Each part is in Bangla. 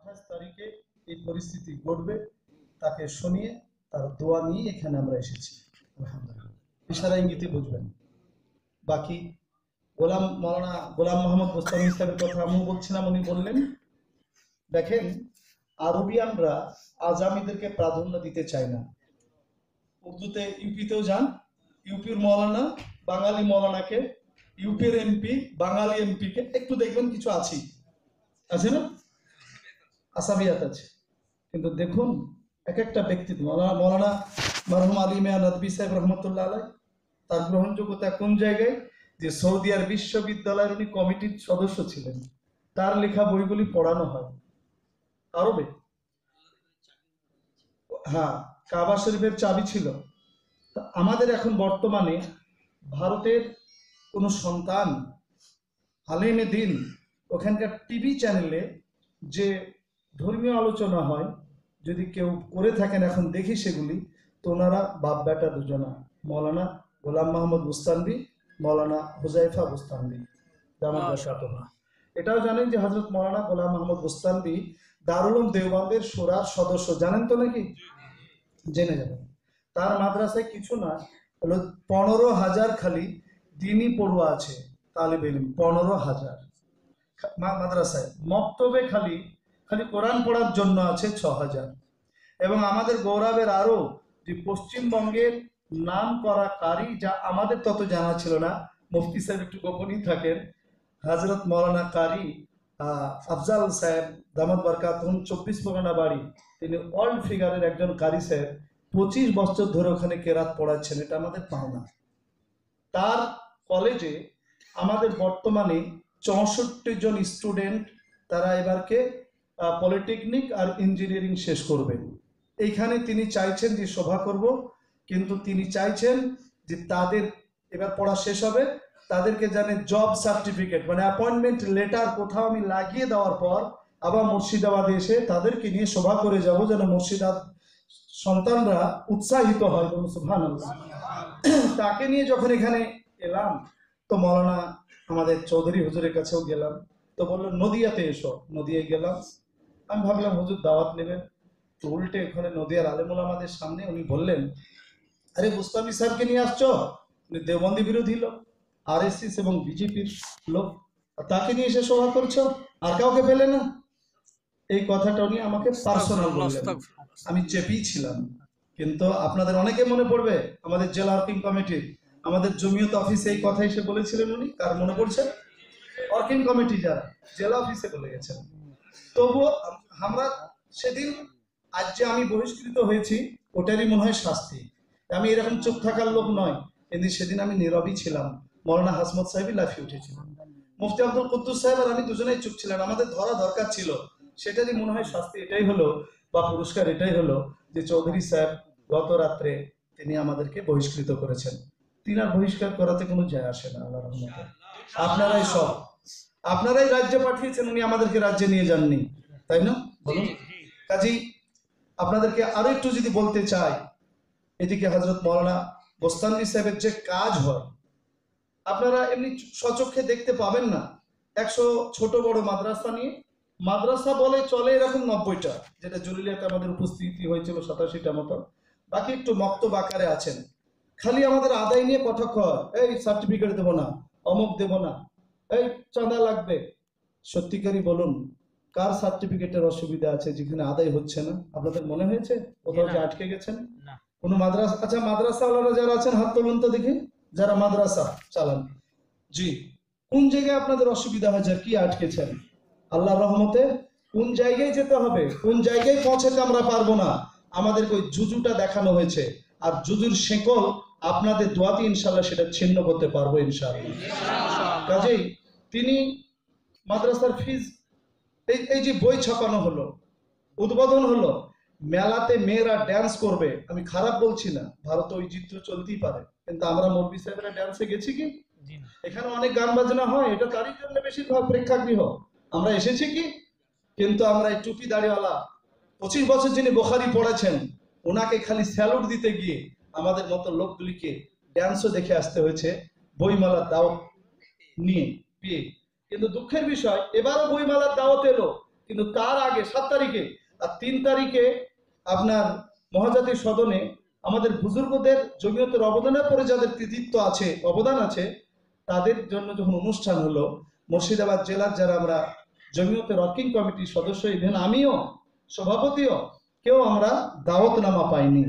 আঠাশ তারিখে এই পরিস্থিতি ঘটবে, তাকে শুনিয়ে তার দোয়া নিয়ে এখানে আমরা এসেছি। ইশারা ইঙ্গিতে বুঝবেন। বাকি গোলাম মৌলানা গোলাম মোহাম্মদ মোস্তামি ইসলামের কথা আমিও বলছিলাম, উনি বললেন, দেখেন, আরবিয়ানরা আজামিদেরকে প্রাধান্য দিতে চায় না। উর্দুতে ইউপিতেও যান, ইউপির মৌলানা, বাঙালি মৌলানাকে, ইউপির এমপি, বাঙালি এমপিকে, একটু দেখবেন কিছু আছেই। আছে না? আসামিয়াত আছে। কিন্তু দেখুন এক একটা ব্যক্তিত্ব মৌলানা মরহুম আলী মেয়া নদবী সাহেব রহমতুল্লাহ আলাই, তার গ্রহণযোগ্যতা কোন জায়গায়? যে সৌদি আর বিশ্ববিদ্যালয়ের উনি কমিটির সদস্য ছিলেন। তার লেখা বইগুলি পড়ানো হয়। আরবে হ্যাঁ কাবা শরীফের চাবি ছিল। তা আমাদের এখন বর্তমানে ভারতের কোনো সন্তান, আলেমে দিন, ওখানকার টিভি চ্যানেলে যে ধর্মীয় আলোচনা হয় যদি কেউ করে থাকেন এখন দেখি সেগুলি তো ওনারা বাপ বেটা দুজনা মৌলানা গোলাম মাহমুদ বুস্তানবি মৌলানা হুজাইফা বুস্তানবি এটাও জানেন যে হজরত মৌলানা গোলাম মাহমুদ বুস্তানবি দারুলম দেওবন্দের সুরার সদস্য জানেন তো নাকি? জেনে যাবেন। তার মাদ্রাসায় কিছু না হলো পনেরো হাজার খালি দিনই পড়ুয়া আছে তালিব ইলম পনেরো হাজার। মাদ্রাসায় মক্তবে খালি খালি কোরআন পড়ার জন্য আছে ছ হাজার। এবং আমাদের গৌরবের আরও যে পশ্চিমবঙ্গের নাম করা কারি যা আমাদের তত জানা ছিল না, মুফতি সাহেব একটু গোপনই থাকেন হজরত মৌলানা কারি আফজাল সাহেব দামদ বরকাতুন চব্বিশ পরগনা বাড়ি, তিনি ওয়ার্ল্ড ফিগারের একজন কারি সাহেব, পঁচিশ বছর ধরে ওখানে কেরাত পড়াচ্ছেন, এটা আমাদের পাওনা। তার কলেজে আমাদের বর্তমানে চৌষট্টি জন স্টুডেন্ট তারা এবারকে পলিটেকনিক আর ইঞ্জিনিয়ারিং শেষ করবে। এইখানে তিনি চাইছেন যে সভা করব, কিন্তু তিনি চাইছেন যে তাদের এবার পড়া শেষ হবে, তাদেরকে জানে জব সার্টিফিকেট মানে অ্যাপয়েন্টমেন্ট লেটার কোথাও আমি লাগিয়ে দেওয়ার পর আবার মুর্শিদাবাদে এসে তাদেরকে নিয়ে সভা করে যাব, যেন মুর্শিদাবাদ সন্তানরা উৎসাহিত হয় সুবহানাল্লাহ। তাকে নিয়ে যখন এখানে এলাম, তো মৌলানা আমাদের চৌধুরী হুজুরের কাছেও গেলাম। তো বলল, নদিয়াতে এসো। নদিয়ায় গেলাম। আমি ভাবলাম হুজুর দাওয়াত নেবেন। তো উল্টে ওখানে নদিয়ার আলেমুল আমাদের সামনে উনি বললেন আরে মুস্তাফি সাহেবকে নিয়ে আসছো? উনি দেওবন্দি বিরোধী লোক আর এবং বিজেপির লোক। তাকে নিয়ে এসে সভা করছ? আর কাউকে পেলে না? এই কথাটা উনি আমাকে পার্সোনাল বললেন। আমি চেপেই ছিলাম। কিন্তু আপনাদের অনেকে মনে পড়বে আমাদের জেলা ওয়ার্কিং কমিটি আমাদের জমিয়ত অফিসে এই কথা এসে বলেছিলেন উনি কার মনে পড়ছে? ওয়ার্কিং কমিটি যারা জেলা অফিসে বলে গেছেন। আম- আমরা সেদিন আজ যে আমি বহিষ্কৃত হয়েছি, ওটারই মনে হয় শাস্তি। আমি এরকম চুপ থাকার লোক নয় কিন্তু সেদিন আমি নীরবই ছিলাম। মৌলানা হাসমত সাহেবই লাফিয়ে উঠেছিলেন। মুফতি আব্দুল কুদ্দুস সাহেব আর আমি দুজনেই চুপ ছিলেন আমাদের ধরা দরকার ছিল। সেটারই মনে হয় শাস্তি, এটাই হলো, বা পুরস্কার এটাই হলো যে চৌধুরী সাহেব গত রাত্রে তিনি আমাদেরকে বহিষ্কৃত করেছেন। তিনার বহিষ্কার করাতে কোনো যায় আসে না আল্লাহ আপনারাই সব। আপনারাই রাজ্যে পাঠিয়েছেন উনি আমাদেরকে রাজ্যে নিয়ে যাননি। তাই না? বলুন। কাজেই আপনাদেরকে আরও একটু যদি বলতে চাই এদিকে হজরত মৌলানা গোস্তানবী সাহেবের যে কাজ হয় আপনারা এমনি সচক্ষে দেখতে পাবেন না একশো ছোট বড় মাদ্রাসা নিয়ে। মাদ্রাসা বলে চলে এরকম নব্বইটা যেটা জরুরিয়াতে আমাদের উপস্থিতি হয়েছিল সাতাশিটা মতো। বাকি একটু মক্ত বাকারে আছেন। খালি আমাদের আদায় নিয়ে কটাক্ষ হয় এই সার্টিফিকেট দেবো না অমুক দেবো না। এই চাঁদা লাগবে। সত্যিকারই বলুন কার সার্টিফিকেটের অসুবিধা আছে যেখানে আদায় হচ্ছে না? আপনাদের মনে হয়েছে? কোথাও যে আটকে গেছেন। কোনো মাদ্রাসা? আচ্ছা মাদ্রাসাওয়ালারা যারা আছেন হাত তুলুন তো দেখি। যারা মাদ্রাসা চালান। জি কোন জায়গায় আপনাদের অসুবিধা হয়েছে কি আটকেছেন? আল্লাহ রহমতে কোন জায়গায় যেতে হবে? কোন জায়গায় পৌঁছাতে আমরা পারব না? আমাদেরকে ওই জুজুটা দেখানো হয়েছে। আর জুজুর শেকল আপনাদের দোয়াতে ইনশাল্লাহ সেটা ছিন্ন করতে পারব ইনশাল্লাহ। কাজেই তিনি মাদ্রাসার ফিজ এই এই যে বই ছাপানো হলো উদ্বোধন হলো মেলাতে মেয়েরা ড্যান্স করবে আমি খারাপ বলছি না ভারতে ওই চিত্র চলতেই পারে কিন্তু আমরা মৌলবি সাহেবরা ড্যান্সে গেছি কি? এখানে অনেক গান বাজনা হয় এটা তারই জন্য বেশিরভাগ প্রেক্ষাগৃহ। আমরা এসেছি কি? কিন্তু আমরা এই টুপি দাড়িওয়ালা পঁচিশ বছর যিনি বোখারি পড়েছেন ওনাকে খালি স্যালুট দিতে গিয়ে আমাদের মতো লোকগুলিকে ড্যান্সও দেখে আসতে হয়েছে বইমেলার দাও নিয়ে। পেয়ে কিন্তু দুঃখের বিষয়, এবারও বইমেলার দাওয়াত এলো, কিন্তু তার আগে সাত তারিখে, আর তিন তারিখে আপনার মহাজাতির সদনে আমাদের বুজুর্গদের জমিয়তের অবদানের পরে যাদের কৃতিত্ব আছে, অবদান আছে, তাদের জন্য যখন অনুষ্ঠান হলো, মুর্শিদাবাদ জেলার যারা আমরা জমিয়তের রকিং কমিটির সদস্য ইভেন আমিও, সভাপতিও, কেউ আমরা দাওয়াতনামা পাইনি।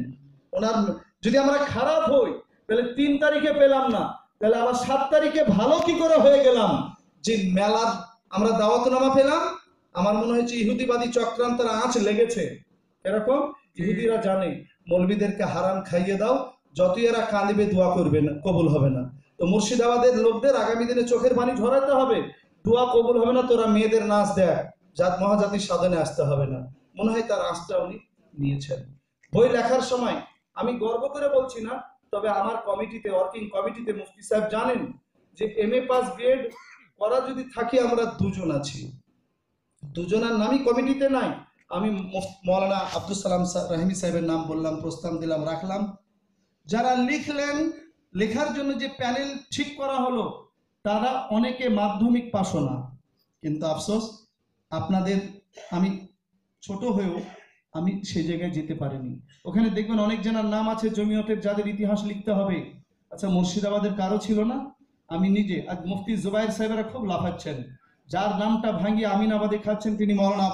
ওনার যদি আমরা খারাপ হই, তাহলে তিন তারিখে পেলাম না। তাহলে আবার সাত তারিখে ভালো কি করে হয়ে গেলাম? যে মেলার আমরা দাওয়াতনামা পেলাম, আমার মনে হয়েছে ইহুদিবাদী চক্রান্তের আঁচ লেগেছে। এরকম ইহুদিরা জানে, মৌলবীদেরকে হারাম খাইয়ে দাও, যতই এরা কাঁদিবে দোয়া করবে না, কবুল হবে না। তো মুর্শিদাবাদের লোকদের আগামী দিনে চোখের পানি ঝরাতে হবে। দোয়া কবুল হবে না, তোরা মেয়েদের নাচ দেখ। জাত মহাজাতির সাধনে আসতে হবে না। মনে হয় তার আঁচটা উনি নিয়েছেন। বই লেখার সময় আমি গর্ব করে বলছি না তবে আমার কমিটিতে ওয়ার্কিং কমিটিতে মুফতি সাহেব জানেন যে এম এ পাস বিএড করা যদি থাকি আমরা দুজন আছি। দুজনের নামই কমিটিতে নাই। আমি মৌলানা আব্দুল সালাম রাহিমি সাহেবের নাম বললাম, প্রস্তাব দিলাম, রাখলাম। যারা লিখলেন, লেখার জন্য যে প্যানেল ঠিক করা হলো, তারা অনেকে মাধ্যমিক পাশও না। কিন্তু আফসোস, আপনাদের, আমি ছোট হয়েও আমি সেই জায়গায় যেতে পারিনি। ওখানে দেখবেন অনেক জনের নাম আছে জমিয়তের যাদের ইতিহাস লিখতে হবে। আচ্ছা মুর্শিদাবাদের কারও ছিল না? আমি নিজে, আজ মুফতি জুবাইর সাহেবেরা খুব লাফাচ্ছেন। যার নামটা ভাঙিয়ে আমিনাবাদে খাচ্ছেন তিনি মৌলানা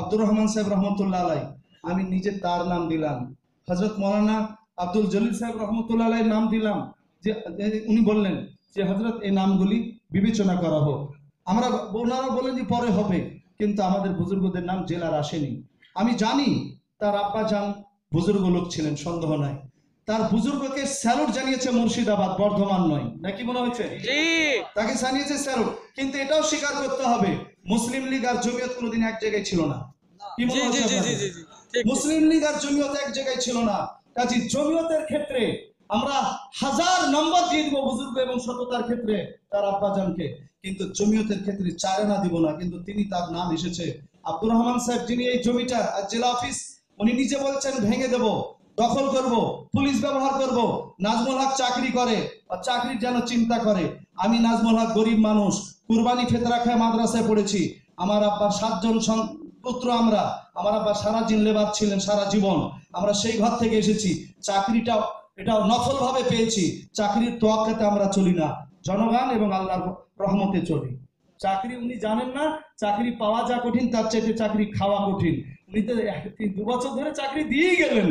আব্দুর রহমান সাহেব রহমতুল্লাহ আলাই। আমি নিজে তার নাম দিলাম। হজরত মৌলানা আব্দুল জলিল সাহেব রহমতুল্লাহ আলাই নাম দিলাম। যে উনি বললেন যে হজরত এই নামগুলি বিবেচনা করা হোক। আমরা ওনারা বলেন যে পরে হবে, কিন্তু আমাদের বুজুর্গদের নাম জেলার আসেনি। আমি জানি তার আব্বা যান বুজুর্গ লোক ছিলেন সন্দেহ নাই। তার বুজুর্গকে স্যালুট জানিয়েছে মুর্শিদাবাদ বর্ধমান নয়। নাকি মনে হচ্ছে জি। তাকে জানিয়েছে স্যালুট। কিন্তু এটাও স্বীকার করতে হবে মুসলিম লীগ আর জমিয়ত কোনোদিন এক জায়গায় ছিল না। কি মনে হচ্ছে মুসলিম লীগ আর জমিয়ত এক জায়গায় ছিল না। কাজী জমিয়তের ক্ষেত্রে আমরা হাজার নম্বর দিয়ে দিব বুজুর্গ এবং সততার ক্ষেত্রে তার আব্বাজানকে কিন্তু জমিয়তের ক্ষেত্রে চারে না দিব না। কিন্তু তিনি তার নাম এসেছে আব্দুর রহমান সাহেব যিনি এই জমিটা আর জেলা অফিস, উনি নিজে বলছেন, ভেঙে দেব, দখল করব, পুলিশ ব্যবহার করব, নাজমুল হক চাকরি করে চাকরির যেন চিন্তা করে। আমি নাজমুল হক গরিব মানুষ, কুরবানি ফেতরা খায় মাদ্রাসায় পড়েছি। আমার আব্বার সাতজন পুত্র আমরা, আমার আব্বা সারা দিন লেবার ছিলেন, সারা জীবন। আমরা সেই ঘর থেকে এসেছি। চাকরিটা এটাও নফল ভাবে পেয়েছি। চাকরির তোয়াক্কাতে আমরা চলি না। জনগণ এবং আল্লাহর রহমতে চলি। চাকরি উনি জানেন না, চাকরি পাওয়া যা কঠিন, তার চাইতে চাকরি খাওয়া কঠিন। উনি তো দু বছর ধরে চাকরি দিয়েই গেলেন।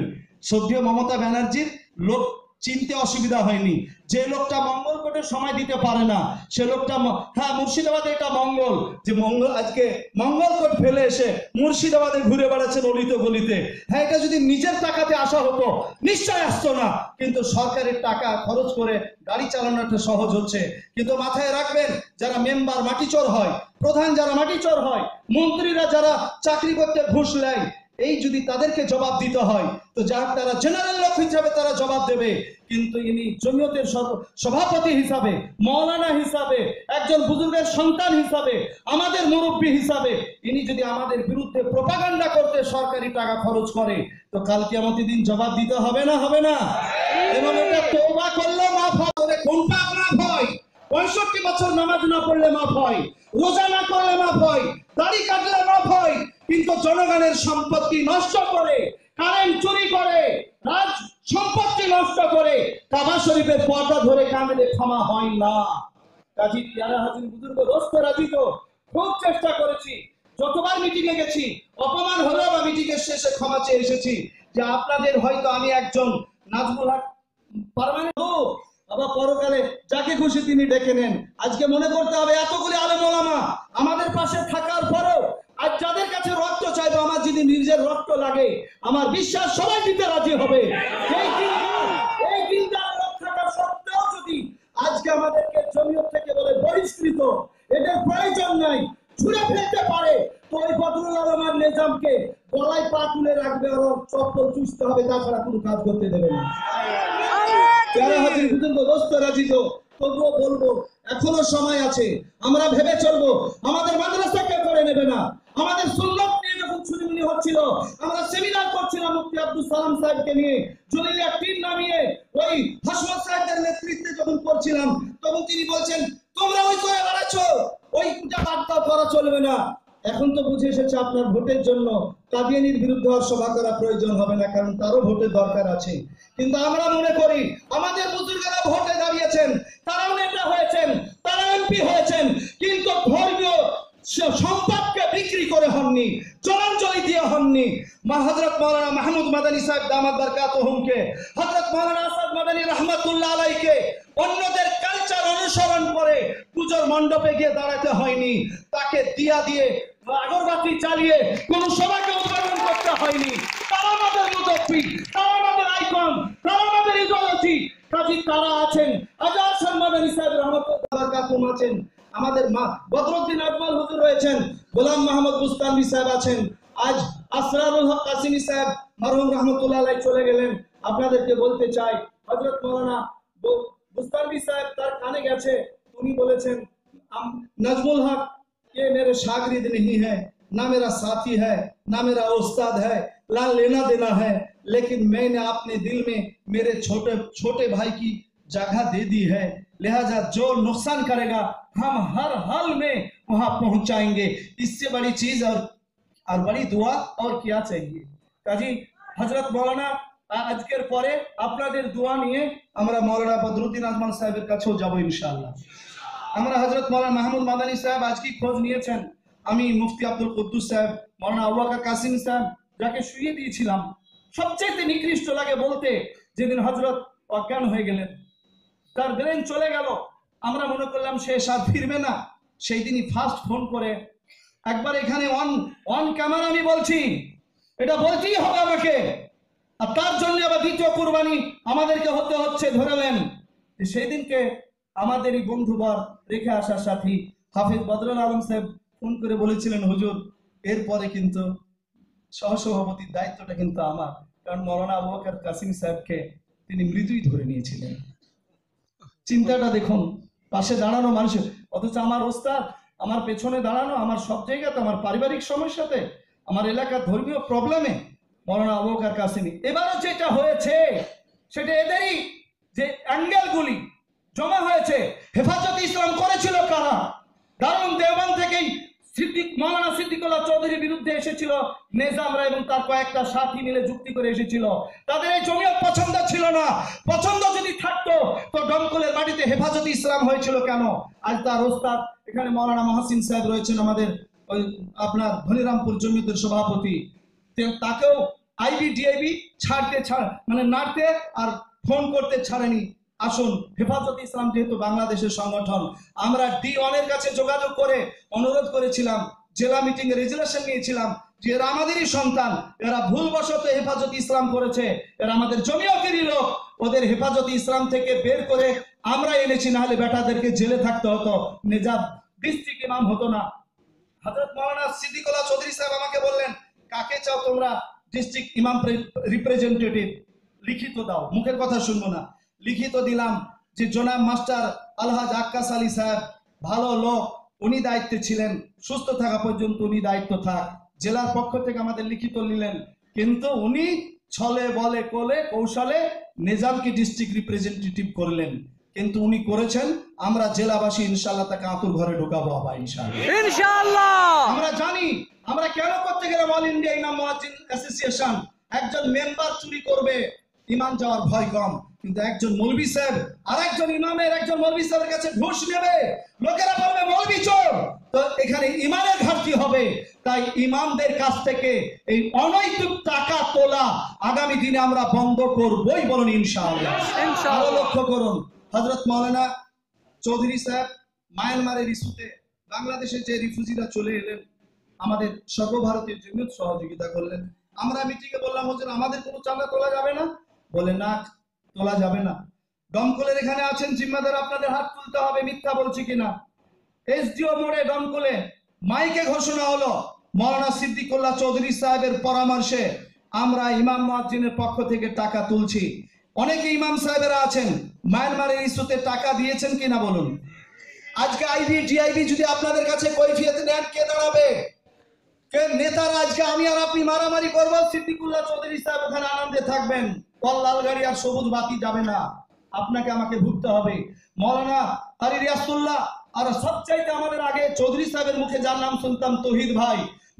সদ্য মমতা ব্যানার্জির লোক চিনতে অসুবিধা হয়নি। যে লোকটা মঙ্গল কোটে সময় দিতে পারে না, সে লোকটা হ্যাঁ মুর্শিদাবাদে এটা মঙ্গল। যে মঙ্গল, আজকে মঙ্গল কোট ফেলে এসে মুর্শিদাবাদে ঘুরে বেড়াচ্ছে অলিতে গলিতে। হ্যাঁ এটা যদি নিজের টাকাতে আসা হতো নিশ্চয় আসতো না। কিন্তু সরকারের টাকা খরচ করে গাড়ি চালানোটা সহজ হচ্ছে। কিন্তু মাথায় রাখবেন, যারা মেম্বার মাটিচোর হয়, প্রধান যারা মাটিচোর হয়, মন্ত্রীরা যারা চাকরি করতে ঘুষ নেয় এই যদি তাদেরকে জবাব দিতে হয়, তো যার তারা জেনারেল লোক হিসাবে তারা জবাব দেবে। কিন্তু ইনি জমিয়তের সভাপতি হিসাবে, মৌলানা হিসাবে, একজন বুজুর্গের সন্তান হিসাবে, আমাদের মুরব্বী হিসাবে, ইনি যদি আমাদের বিরুদ্ধে প্রপাগান্ডা করতে সরকারি টাকা খরচ করে, তো কালকে আমাদের দিন জবাব দিতে হবে না হবে না? এবং এটা করলে মাফ হবে কোনটা আপনার ভয়। পঁয়ষট্টি বছর নামাজ না পড়লে মাফ হয়, রোজা না করলে মাফ হয়, দাড়ি কাটলে মাফ হয় কিন্তু জনগণের সম্পত্তি নষ্ট করে, কারেন্ট চুরি করে, রাজ সম্পত্তি নষ্ট করে, কাবা শরীফের পর্দা ধরে কাঁদলে ক্ষমা হয় না। কাজী পিয়ারা হাজির বুজুর্গ রোস্ত রাজিত খুব চেষ্টা করেছি। যতবার মিটিং এ গেছি, অপমান হলেও বা মিটিং এর শেষে ক্ষমা চেয়ে এসেছি যে আপনাদের হয়তো আমি একজন নাজমুল হক পারমানেন্ট আবার পরকালে যাকে খুশি তিনি ডেকে নেন। আজকে মনে করতে হবে এতগুলি আলেম ওলামা আমাদের পাশে থাকার পরেও যদি নিজের রক্ত লাগে, আমার বিশ্বাস সবাই দিতে রাজি হবে। আজকে আমাদেরকে জমিয়ত থেকে বলে বহিষ্কৃত, এদের প্রয়োজন নাই ফেলতে পারে। তো ওই বদরুল আলমার নিজামকে গলায় পা তুলে রাখবে চপ্পল চুষতে হবে, তাছাড়া কোনো কাজ করতে দেবে না। যারা হাজির দোস্ত তবুও বলব, এখনও সময় আছে, আমরা ভেবে চলবো, আমাদের মাদ্রাসাকে করে নেবে না? আমাদের সুন্নত নিয়ে হচ্ছিল। আমরা সেমিনার করছিলাম মুফতি আব্দুল সালাম সাহেবকে নিয়ে। জলিলিয়া টিম নামিয়ে ওই হাসমত সাহেবদের নেতৃত্বে যখন করছিলাম, তখন তিনি বলছেন, তোমরা ওই করে বেড়াচ্ছ? ওইটা বার্তা করা চলবে না। এখন তো বুঝে এসেছে আপনার ভোটের জন্য কাদিয়ানির বিরুদ্ধে আর সভা করা প্রয়োজন হবে না, কারণ তারও ভোটের দরকার আছে। কিন্তু আমরা মনে করি, আমাদের বুজুর্গরা ভোটে দাঁড়িয়েছেন, তারাও নেতা হয়েছেন তারা এমপি হয়েছেন, কিন্তু স- সম্পদকে বিক্রি করে হননি, জলাঞ্জলি দিয়ে হননি। হজরত মৌলানা মাহমুদ মাদানী সাহেব দামাদ বরকাত হুমকে হজরত মৌলানা আসাদ মাদানী রহমতুল্লাহ আলাইকে অন্যদের কালচার অনুসরণ করে পুজোর মণ্ডপে গিয়ে দাঁড়াতে হয়নি। তাকে দিয়া দিয়ে আগরবাতি চালিয়ে কোন সভাকে উদ্বোধন করতে হয়নি। তারা আমাদের মুদব্বি তারা আমাদের আইকন তারা আমাদের ইডোলজি কাজী তারা আছেন আছেন আজ আসরারুল হক কাসিমি সাহেব মরহুম রহমতুল্লাহ আলাই চলে গেলেন আপনাদেরকে বলতে চাই হযরত মাওলানা ব- মুস্তানবি সাহেব তার কানে গেছে উনি বলেছেন আম- नजमुल हक ये मेरे शागिर्द नहीं है ना मेरा साथी है ना मेरा उस्ताद है ना लेना देना है लेकिन मैंने अपने दिल में मेरे छोटे छोटे भाई की जगह दे दी है लिहाजा जो नुकसान करेगा हम हर हाल में वहां पहुंचाएंगे इससे बड़ी चीज और আর বলি দোয়া আর কি চাইয়ে কাজী হজরত মৌলানা আজকের পরে আপনাদের দোয়া নিয়ে আমরা মৌলানা বদরুদ্দিন আজমান সাহেবের কাছেও যাব ইনশাল্লাহ আমরা হজরত মৌলানা মাহমুদ মাদানি সাহেব আজকে খোঁজ নিয়েছেন। আমি মুফতি আব্দুল কুদ্দুস সাহেব, মৌলানা আউয়াকা কাসিম সাহেব, যাকে শুয়ে দিয়েছিলাম। সবচেয়ে নিকৃষ্ট লাগে বলতে যেদিন হজরত অজ্ঞান হয়ে গেলেন। তার ব্রেন চলে গেল। আমরা মনে করলাম সে সাথ ফিরবে না। সেই দিনই ফার্স্ট ফোন করে একবার এখানে অন অন ক্যামেরা আমি বলছি। এটা বলতেই হবে আমাকে। আর তার জন্য আবার দ্বিতীয় কুরবানি আমাদেরকে হতে হচ্ছে, ধরে নেন। সেই দিনকে আমাদের এই বন্ধুবর রেখে আসার সাথী হাফিজ বদরুল আলম সাহেব ফোন করে বলেছিলেন, হুজুর, এরপরে কিন্তু সহসভাপতির দায়িত্বটা কিন্তু আমার। কারণ মৌলানা আবু বকর কাসিম সাহেবকে তিনি মৃদুই ধরে নিয়েছিলেন। চিন্তাটা দেখুন, পাশে দাঁড়ানো মানুষের, অথচ আমার ওস্তাদ আমার পেছনে দাঁড়ানো, আমার সব জায়গাতে, আমার পারিবারিক সমস্যাতে আমার এলাকার ধর্মীয় প্রবলেমে মৌলানা আবু বকর কাসিমি। এবারও যেটা হয়েছে, সেটা এদেরই যে অ্যাঙ্গেলগুলি জমা হয়েছে, হেফাজত ইসলাম করেছিল কারা? দারুণ দেওয়ান থেকেই সিদ্দিক, মৌলানা সিদ্দিকুল্লাহ চৌধুরীর বিরুদ্ধে এসেছিল নেজামরা এবং তার কয়েকটা সাথী মিলে যুক্তি করে এসেছিল। তাদের এই জমিয়ত পছন্দ ছিল না। পছন্দ যদি থাকতো দমকলের মাটিতে হেফাজত ইসলাম হয়েছিল কেন? আজ তার ওস্তাদ এখানে মৌলানা মহাসিন সাহেব রয়েছেন আমাদের ওই আপনার ধনিরামপুর জমিয়তের সভাপতি। তাকেও আইবি, ডিআইবি ছাড়তে ছাড় মানে নাড়তে আর ফোন করতে ছাড়েনি। আসুন, হেফাজত ইসলাম যেহেতু বাংলাদেশের সংগঠন, আমরা ডি ওয়ানের কাছে যোগাযোগ করে অনুরোধ করেছিলাম, জেলা মিটিং এ রেজুলেশন নিয়েছিলাম যে এরা আমাদেরই সন্তান, এরা ভুলবশত হেফাজত ইসলাম করেছে, এরা আমাদের জমিয়তেরই লোক ওদের হেফাজত ইসলাম থেকে বের করে আমরা এনেছি না হলে বেটাদেরকে জেলে থাকতে হতো, নেজাব ডিস্ট্রিক্ট ইমাম হতো না। হযরত মাওলানা সিদ্দিকুল্লাহ চৌধুরী সাহেব আমাকে বললেন, কাকে চাও তোমরা ডিস্ট্রিক্ট ইমাম রিপ্রেজেন্টেটিভ লিখিত দাও, মুখের কথা শুনব না। লিখিত দিলাম যে, জনাব মাস্টার আলহাজ আক্কাস আলী সাহেব, ভালো লোক, উনি দায়িত্বে ছিলেন, সুস্থ থাকা পর্যন্ত উনি দায়িত্ব থাক। জেলার পক্ষ থেকে আমাদের লিখিত নিলেন, কিন্তু উনি ছলে বলে কোলে কৌশলে নিজামকে ডিস্ট্রিক্ট রিপ্রেজেন্টেটিভ করলেন। কিন্তু উনি করেছেন আমরা জেলাবাসী ইনশাল্লাহ তাকে আতুর ঘরে ঢোকাবো আবার ইনশাল্লাহ ইনশাআল্লাহ! আমরা জানি আমরা কেন করতে গেলাম অল ইন্ডিয়া ইমাম মুয়াজ্জিন অ্যাসোসিয়েশন একজন মেম্বার চুরি করবে ইমাম যাওয়ার ভয় কম। কিন্তু একজন মৌলবি সাহেব আর একজন ইমামের একজন মৌলবি সাহেবের কাছে ঘুষ নেবে। লোকেরা বলবে মৌলবি চোর! তো এখানে ইমানের ঘাটতি হবে। তাই ইমামদের কাছ থেকে এই অনৈতিক টাকা তোলা আগামী দিনে আমরা বন্ধ করবই বলুন ইনশাআল্লাহ। আরও লক্ষ্য করুন হযরত মাওলানা চৌধুরী সাহেব মায়ানমারের ইস্যুতে বাংলাদেশে যে রিফিউজিরা চলে এলেন আমাদের সর্বভারতীয় জন্য সহযোগিতা করলেন আমরা মিটিংয়ে বললাম হুজুর আমাদের কোনো চাঁদা তোলা যাবে না? বলে, না, তোলা যাবে না। দমকলের এখানে আছেন জিম্মাদার, আপনাদের হাত তুলতে হবে, মিথ্যা বলছি কিনা? এসডিও মোড়ে দমকলে মাইকে ঘোষণা হলো, মৌলানা সিদ্দিকুল্লাহ চৌধুরী সাহেবের পরামর্শে আমরা ইমাম মুয়াজ্জিনের পক্ষ থেকে টাকা তুলছি। অনেকে ইমাম সাহেবেরা আছেন, মায়ানমারের ইস্যুতে টাকা দিয়েছেন কিনা বলুন? আজকে আইবি, ডিআইবি যদি আপনাদের কাছে কৈফিয়ত নেন, কে দাঁড়াবে? আজকে আমি আর আপনি মারামারি করব। সিদ্দিকুল্লাহ চৌধুরী সাহেব ওখানে আনন্দে থাকবেন। কল লাল গাড়ি আর সবুজ বাতি যাবে না। আপনাকে আমাকে ভুগতে হবে। মৌলানা আলী রিয়াসুল্লাহ আর সবচাইতে আমাদের আগে চৌধুরী সাহেবের মুখে যার নাম শুনতাম তহিদ ভাই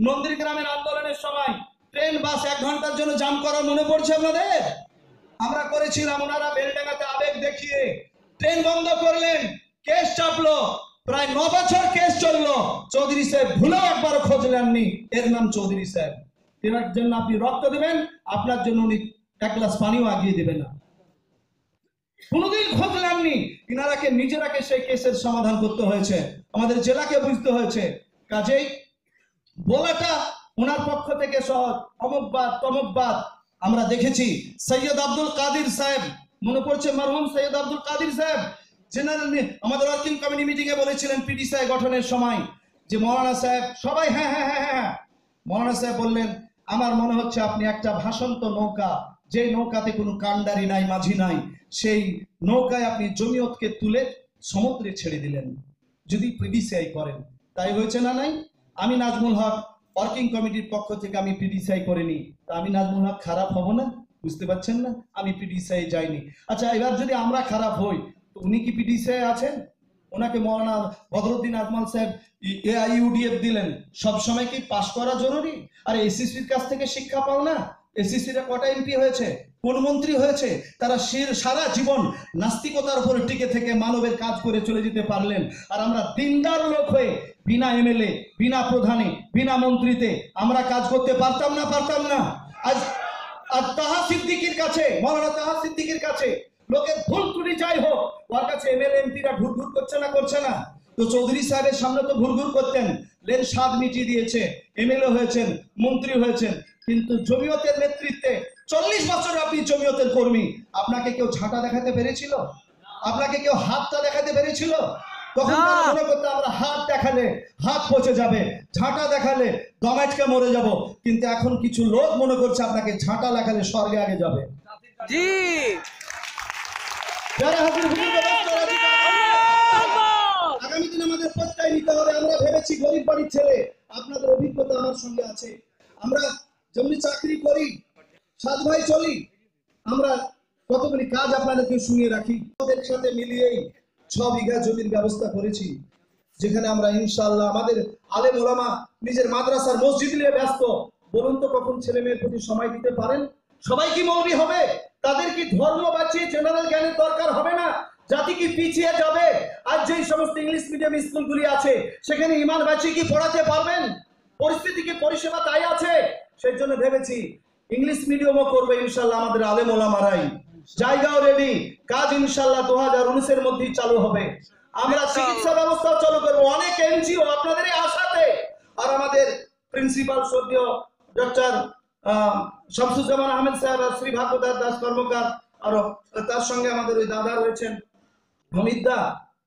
নন্দীগ্রামের আন্দোলনের সময় ট্রেন, বাস এক ঘণ্টার জন্য জাম করা মনে পড়ছে আপনাদের? আমরা করেছিলাম, ওনারা বেলডাঙ্গাতে আবেগ দেখিয়ে ট্রেন বন্ধ করলেন। কেস চাপলো। প্রায় ন বছর কেস চলল। চৌধুরী সাহেব ভুলেও একবার খোঁজ নেননি। এর নাম চৌধুরী সাহেব। এনার জন্য আপনি রক্ত দেবেন, আপনার জন্য উনি এক গ্লাস পানিও আগিয়ে দেবেন না। কোনোদিন খোঁজ নেননি। ইনারাকে নিজেরাকে সেই কেসের সমাধান করতে হয়েছে। আমাদের জেলাকে বুঝতে হয়েছে। কাজেই বলাটা ওনার পক্ষ থেকে সহজ। অমুকবাদ তমুকবাদ আমরা দেখেছি, সৈয়দ আব্দুল কাদির সাহেব, মনে পড়ছে মরহুম সৈয়দ আব্দুল কাদির সাহেব জেনারেল আমাদের ওয়ার্কিং কমিটি মিটিং এ বলেছিলেন পিডিসি গঠনের সময় যে মৌলানা সাহেব, সবাই হ্যাঁ হ্যাঁ হ্যাঁ হ্যাঁ মৌলানা সাহেব বললেন, আমার মনে হচ্ছে আপনি একটা ভাসন্ত নৌকা, যে নৌকাতে কোনো কান্ডারি নাই, মাঝি নাই, সেই নৌকায় আপনি জমিয়তকে তুলে সমুদ্রে ছেড়ে দিলেন, যদি পিডিসিআই করেন। তাই হয়েছে না নাই? আমি নাজমুল হক ওয়ার্কিং কমিটির পক্ষ থেকে আমি পিডিসিআই করিনি। তা আমি নাজমুল হক খারাপ হব না? বুঝতে পারছেন না? আমি পিডিসিআই যাইনি। আচ্ছা এবার যদি আমরা খারাপ হই উনি কি পিডিসিআই আছেন? ওনাকে মৌলানা বদরুদ্দিন আজমাল সাহেব এআইইউডিএফ দিলেন। সব সময় কি পাশ করা জরুরি? আর এসিসির কাছ থেকে শিক্ষা পাও না? এসিসিরা কটা এমপি হয়েছে? কোন মন্ত্রী হয়েছে? তারা সারা জীবন নাস্তিকতার উপরে টিকে থেকে মানবের কাজ করে চলে যেতে পারলেন। আর আমরা দিনদার লোক হয়ে বিনা এমএলএ বিনা প্রধানে, বিনা মন্ত্রীতে আমরা কাজ করতে পারতাম না পারতাম না? আজ আর তাহা সিদ্দিকির কাছে, মৌলানা তাহা সিদ্দিকির কাছে লোকের ভুল ত্রুটি যাই হোক ওর কাছে এমএলএ এমপিরা ঘুর ঘুর করছে না করছে না। তো চৌধুরী সাহেবের সামনে তো ঘুর ঘুর করতেন। লেন স্বাদ মিটিয়ে দিয়েছে এমএলএ হয়েছেন মন্ত্রী হয়েছেন কিন্তু জমিয়তের নেতৃত্বে চল্লিশ বছর আপনি জমিয়তের কর্মী। আপনাকে কেউ ঝাঁটা দেখাতে পেরেছিল? আপনাকে কেউ হাতটা দেখাতে পেরেছিল? তখন। তারা মনে করতো আমরা হাত দেখালে হাত পচে যাবে ঝাঁটা দেখালে দমাটকে মরে যাব কিন্তু এখন কিছু লোক মনে করছে আপনাকে ঝাঁটা দেখালে স্বর্গে আগে যাবে। জি। যারা হাজির হুজুর আগামী দিনে আমাদের প্রত্যয় নিতে হবে আমরা ভেবেছি গরিব বাড়ির ছেলে আপনাদের অভিজ্ঞতা আমার সঙ্গে আছে। আমরা যেমনি চাকরি করি সাত ভাই চলি আমরা কতগুলি কাজ আপনাদেরকে শুনিয়ে রাখি। ওদের সাথে মিলিয়েই ছ বিঘা জমির ব্যবস্থা করেছি যেখানে আমরা ইনশাআল্লাহ আমাদের আলেম ওলামা নিজের মাদ্রাসার মসজিদ নিয়ে ব্যস্ত। বলুন তো কখন ছেলে মেয়ের প্রতি সময় দিতে পারেন? সবাই কি মৌলী হবে? তাদের কি ধর্ম বাঁচিয়ে জেনারেল জ্ঞানের দরকার হবে না? জাতি কি পিছিয়ে যাবে? আর যেই সমস্ত ইংলিশ মিডিয়াম স্কুলগুলি আছে সেখানে ইমান বাঁচিয়ে কি পড়াতে পারবেন? পরিস্থিতি কি পরিষেবা তাই আছে? সেই জন্য ভেবেছি ইংলিশ মিডিয়ামও করবে ইনশাল্লাহ আমাদের আলেম ওলামারাই। জায়গাও রেডি কাজ ইনশাল্লাহ দু হাজার উনিশের মধ্যেই চালু হবে। আমরা চিকিৎসা ব্যবস্থা চালু করব। অনেক এনজিও আপনাদের আশাতে। আর আমাদের প্রিন্সিপাল সদ্য ডক্টর শামসুজ্জামান আহমেদ সাহেব শ্রী ভাগ্যদাস দাস কর্মকার, আরও তার সঙ্গে আমাদের ওই দাদা রয়েছেন হমিদা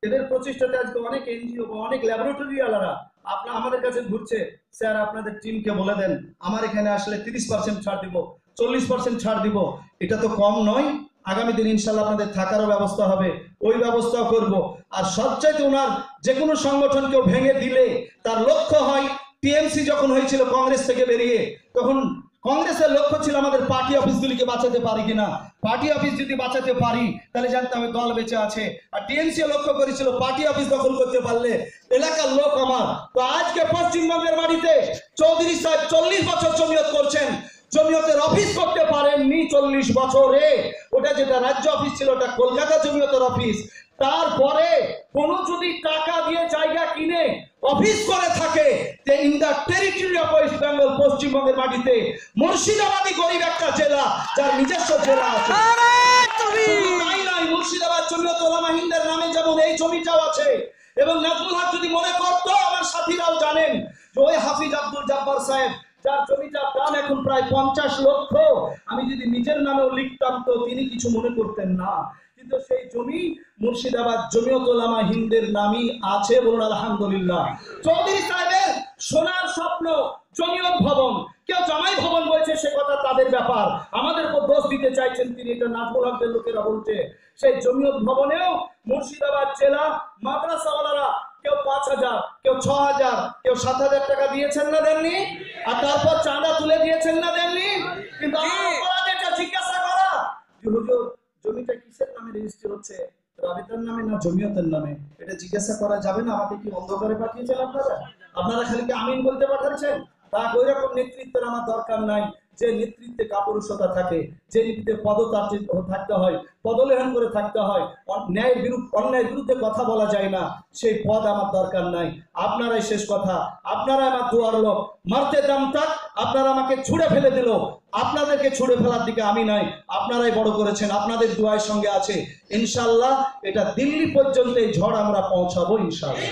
এদের প্রচেষ্টাতে আজকে অনেক এনজিও বা অনেক ল্যাবরেটরি আলারা আপনার আমাদের কাছে ঘুরছে। স্যার, আপনাদের টিমকে বলে দেন, আমার এখানে আসলে তিরিশ পার্সেন্ট ছাড় দিব, চল্লিশ পার্সেন্ট ছাড় দিব। এটা তো কম নয়, আগামী দিন ইনশাল্লাহ আপনাদের থাকারও ব্যবস্থা হবে, ওই ব্যবস্থাও করব। আর সবচাইতে ওনার যে কোনো সংগঠনকেও ভেঙে দিলে তার লক্ষ্য হয়, টিএমসি যখন হয়েছিল কংগ্রেস থেকে বেরিয়ে, তখন কংগ্রেসের লক্ষ্য ছিল আমাদের পার্টি অফিসগুলিকে বাঁচাতে পারি কিনা? পার্টি অফিস যদি বাঁচাতে পারি, তাহলে জানতে হবে দল বেঁচে আছে। আর টিএমসি লক্ষ্য করেছিল পার্টি অফিস দখল করতে পারলে এলাকার লোক আমার। তো আজকে পশ্চিমবঙ্গের বাড়িতে চৌধুরী সাহেব চল্লিশ বছর জমিয়ত করছেন। জমিয়তের অফিস করতে পারেননি চল্লিশ বছরে। ওটা যেটা রাজ্য অফিস ছিল, ওটা কলকাতা জমিয়তের অফিস তারপরে কোনো যদি টাকা দিয়ে জায়গা কিনে অফিস করে থাকে যে in the territory of West Bengal পশ্চিমবঙ্গের মাটিতে মুর্শিদাবাদী গরিব একটা জেলা যার নিজস্ব জেলা আছে। মুর্শিদাবাদ জমিয়ত ওলামা হিন্দের নামে যেমন এই জমিটাও আছে। এবং নাজমুল হক যদি মনে করতো আমার সাথীরাও জানেন যে ওই হাফিজ আব্দুল জাব্বার সাহেব যার জমিটার দাম এখন প্রায় পঞ্চাশ লক্ষ। আমি যদি নিজের নামেও লিখতাম তো তিনি কিছু মনে করতেন না। কিন্তু সেই জমি মুর্শিদাবাদ জমিয়ত ওলামা হিন্দের নামই আছে বলুন আলহামদুলিল্লাহ। চৌধুরী সাহেবের সোনার স্বপ্ন, জমিয়ত ভবন। কেউ জামাই ভবন বলছে, সে কথা তাদের ব্যাপার। আমাদের উপর দোষ দিতে চাইছেন তিনি, এটা নাজমুল হকদের লোকেরা বলছে। সেই জমিয়ত ভবনেও মুর্শিদাবাদ জেলা মাদ্রাসাওয়ালারা কেউ পাঁচ হাজার, কেউ ছ হাজার, কেউ সাত হাজার টাকা দিয়েছেন না দেননি? আর তারপর চাঁদা তুলে দিয়েছেন না দেননি? জমিয়তের নামে। এটা জিজ্ঞাসা করা যাবে না, আমাকে কি অন্ধকারে পাঠিয়েছেন আপনারা? আপনারা খালি কি আমিন বলতে পাঠাচ্ছেন? তা ওই রকম নেতৃত্বের আমার দরকার নাই। যে নেতৃত্বে কাপুরুষতা থাকে যে নেতৃত্বে পদতান্ত্রিক থাকতে হয় পদলেহন করে থাকতে হয় ন্যায়ের বিরুদ্ধে অন্যায়ের বিরুদ্ধে কথা বলা যায় না সেই পদ আমার দরকার নাই। আপনারাই শেষ কথা। আপনারাই আমার দুয়ার লোক। মারতে দাম তাক আপনারা আমাকে ছুঁড়ে ফেলে দিল। আপনাদেরকে ছুঁড়ে ফেলার দিকে আমি নাই। আপনারাই বড় করেছেন আপনাদের দুয়ার সঙ্গে আছে। ইনশাল্লাহ এটা দিল্লি পর্যন্ত এই ঝড় আমরা পৌঁছাবো ইনশাল্লাহ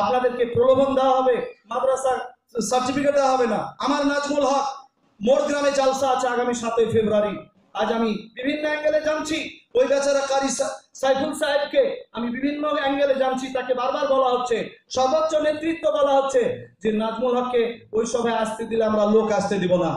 আপনাদেরকে প্রলোভন দেওয়া হবে। মাদ্রাসা সার্টিফিকেট দেওয়া হবে না। আমার নাজমুল হক মোট গ্রামে জালসা আছে আগামী সাতই ফেব্রুয়ারি। আজ আমি বিভিন্ন অ্যাঙ্গেলে জানছি। ওই বেচারা কারি সাইফুল সাহেবকে আমি বিভিন্ন অ্যাঙ্গেলে জানছি। তাকে বারবার বলা হচ্ছে, সর্বোচ্চ নেতৃত্ব বলা হচ্ছে যে নাজমুল হককে ওই সভায় আসতে দিলে আমরা লোক আসতে দিব না।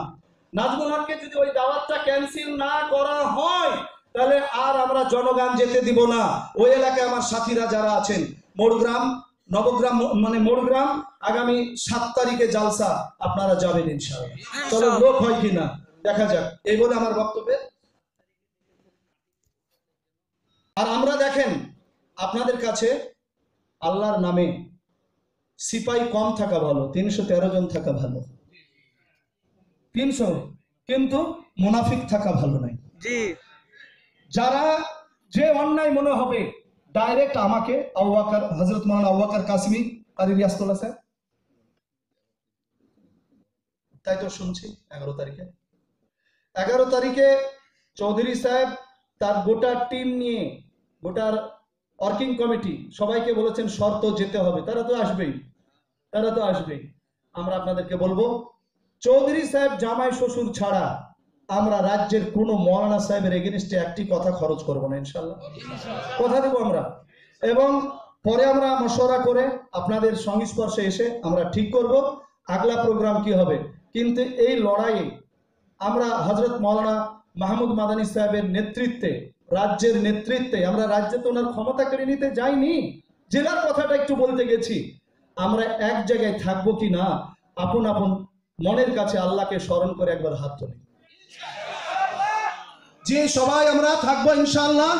নাজমুল হককে যদি ওই দাওয়াতটা ক্যান্সেল না করা হয়, তাহলে আর আমরা জনগান যেতে দিব না। ওই এলাকায় আমার সাথীরা যারা আছেন মোড়গ্রাম নবগ্রাম মানে মোড়গ্রাম আগামী সাত তারিখে জালসা আপনারা যাবেন ইনশাআল্লাহ। তবে লোক হয় কিনা? দেখা যাক। এই বলে আমার বক্তব্যে। আর আমরা দেখেন আপনাদের কাছে আল্লাহর নামে সিপাই কম থাকা ভালো তিনশো তেরো জন থাকা ভালো। তিনশো কিন্তু মুনাফিক থাকা ভালো নাই। যারা যে অন্যায় মনে হবে ডাইরেক্ট আমাকে আউয়াকার হজরত মৌলানা আউয়াকার কাসমি আর রিয়াস্তোল্লা স্যার। তাই তো শুনছি, এগারো তারিখে। এগারো তারিখে চৌধুরী সাহেব তার গোটা টিম নিয়ে গোটার ওয়ার্কিং কমিটি সবাইকে বলেছেন, শর্ত যেতে হবে। তারা তো আসবেই, তারা তো আসবেই। আমরা আপনাদেরকে বলব, চৌধুরী সাহেব জামাই শ্বশুর ছাড়া আমরা রাজ্যের কোনো মৌলানা সাহেবের এগেনস্টে একটি কথা খরচ করব না ইনশাল্লাহ কথা দেবো আমরা। এবং পরে আমরা মশওয়ারা করে আপনাদের সংস্পর্শে এসে আমরা ঠিক করব, আগলা প্রোগ্রাম কি হবে। কিন্তু এই লড়াইয়ে আমরা হজরত মৌলানা মাহমুদ মাদানী সাহেবের নেতৃত্বে, রাজ্যের নেতৃত্বে, আমরা রাজ্যে তো ওনার ক্ষমতা কেড়ে নিতে যাইনি, জেলার কথাটা একটু বলতে গেছি, আমরা এক জায়গায় থাকব কি না, আপন আপন মনের কাছে আল্লাহকে স্মরণ করে একবার হাত তুলি। যে সবাই আমরা থাকব ইনশাল্লাহ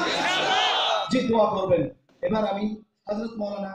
যে দোয়া করবেন। এবার আমি হজরত মৌলানা